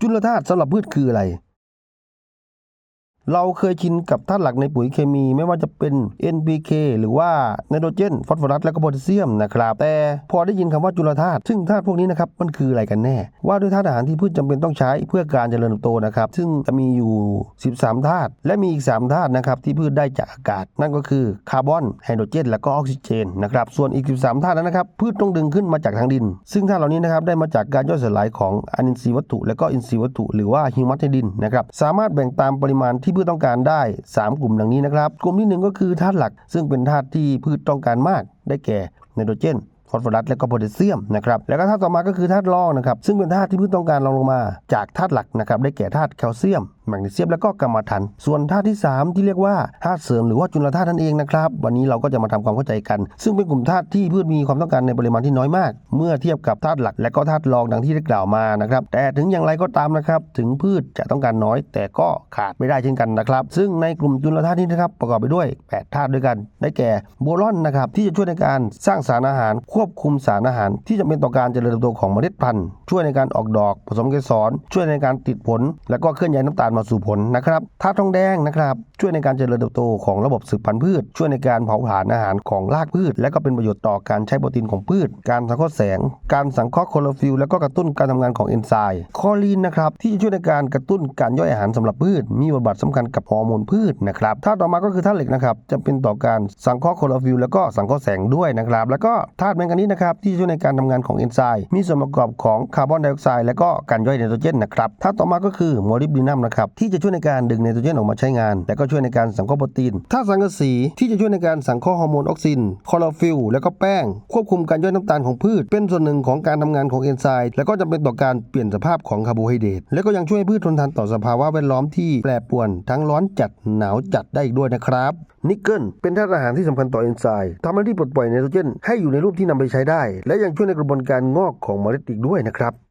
จุลธาตุสำหรับพืชคืออะไร เราเคยชินกับธาตุหลักในปุ๋ยเคมีไม่ว่าจะเป็น NPK หรือว่าไนโตรเจน ฟอสฟอรัสและก็โพแทสเซียมนะครับ แต่พอได้ยินคำว่าจุลธาตุซึ่งธาตุพวกนี้นะครับมันคืออะไรกันแน่ ว่าด้วยธาตุอาหารที่พืชจำเป็นต้องใช้เพื่อการเจริญเติบโตนะครับ ซึ่งจะมีอยู่ 13 ธาตุและมีอีก 3 ธาตุนะครับที่พืชได้จากอากาศ นั่นก็คือคาร์บอนไฮโดรเจน และก็ออกซิเจนนะครับส่วนอีก 13 ธาตุนั้นนะครับพืชต้องดึงขึ้นมาจากทางดิน ซึ่งธาตุเหล่านี้นะครับได้มาจากการย่อยสลายของอนินทรีย์วัตถุ และก็อินทรีย์วัตถุ หรือว่าฮิวมัสในดินนะครับสามารถแบ่งตามปริมาณที่พืชต้องการได้ 3 กลุ่มดังนี้นะครับ กลุ่มที่ 1 ก็คือธาตุหลัก ซึ่งเป็นธาตุที่พืชต้องการมาก ได้แก่ไนโตรเจนฟอสฟอรัสและก็โพแทสเซียมนะครับแล้วก็ธาตุต่อมาก็คือธาตุรองนะครับซึ่งเป็นธาตุที่พืชต้องการรองลงมาจากธาตุหลักนะครับได้แก่ธาตุแคลเซียม แมกนีเซียมและก็กัมมันถันส่วนธาตุที่ 3 ที่เรียกว่าธาตุเสริมหรือว่าจุลธาตุนั่นเองนะครับวันนี้เราก็จะมาทำความเข้าใจกัน ซึ่งเป็นกลุ่มธาตุที่พืชมีความต้องการในปริมาณที่น้อยมาก เมื่อเทียบกับธาตุหลักและก็ธาตุรองดังที่ได้กล่าวมานะครับแต่ถึงอย่างไรก็ตามนะครับถึงพืชจะต้องการน้อย แต่ก็ขาดไม่ได้เช่นกันนะครับ ซึ่งในกลุ่มจุลธาตุนี้นะครับประกอบไปด้วย8ธาตุด้วยกัน ได้แก่โบรอนนะครับที่จะช่วยในการสร้างสารอาหาร ควบคุมสารอาหาร ที่จำเป็นต่อการเจริญเติบโตของเมล็ดพันธุ์ช่วยในการออกดอก ผสมเกสรช่วยในการติดผล และก็เคลื่อนย้ายน้ำตาลมาสู่ผลนะครับธาตุทองแดงนะครับ ช่วยในการเจริญเติบโตของระบบสืบพันธุ์พืช ช่วยในการเผาผลาญอาหารของรากพืช และก็เป็นประโยชน์ต่อการใช้โปรตีนของพืช การสังเคราะห์แสง การสังเคราะห์โคลอฟิลและก็กระตุ้นการทำงานของเอนไซม์คอลีนนะครับที่ช่วยในการกระตุ้นการย่อยอาหารสำหรับพืช มีบทบาทสำคัญกับฮอร์โมนพืชนะครับธาตุต่อมาก็คือธาตุเหล็กนะครับจำเป็นต่อการสังเคราะห์โคลอฟิลและก็สังเคราะห์แสงด้วยนะครับแล้วก็ธาตุแมงกานีสนะครับที่ช่วยในการทำงานของเอนไซม์มีส่วนประกอบของคาร์บอนไดออกไซด์และก็การย่อยไนโตรเจนนะครับธาตุต่อมาก็คือโมลิบดีนัมนะครับที่จะช่วยในการดึงไนโตรเจนออกมาใช้งานและก็ช่วยในการสังเคราะห์โปรตีนธาตุสังกะสีที่จะช่วยในการสังเคราะห์ฮอร์โมนออกซินคลอโรฟิลและก็แป้ง ควบคุมการย่อยน้ำตาลของพืช เป็นส่วนหนึ่งของการทำงานของเอนไซม์และก็จำเป็นต่อการเปลี่ยนสภาพของคาร์โบไฮเดรตและก็ยังช่วยให้พืชทนทานต่อสภาวะแวดล้อมที่แปรปรวนทั้งร้อนจัดหนาวจัดได้อีกด้วยนะครับนิกเกิลเป็นธาตุอาหารที่สำคัญต่อเอนไซม์ทำหน้าที่ปลดปล่อยไนโตรเจนให้อยู่ในรูปที่นำไปใช้ได้ และยังช่วยในกระบวนการงอกของเมล็ดอีกด้วยนะครับ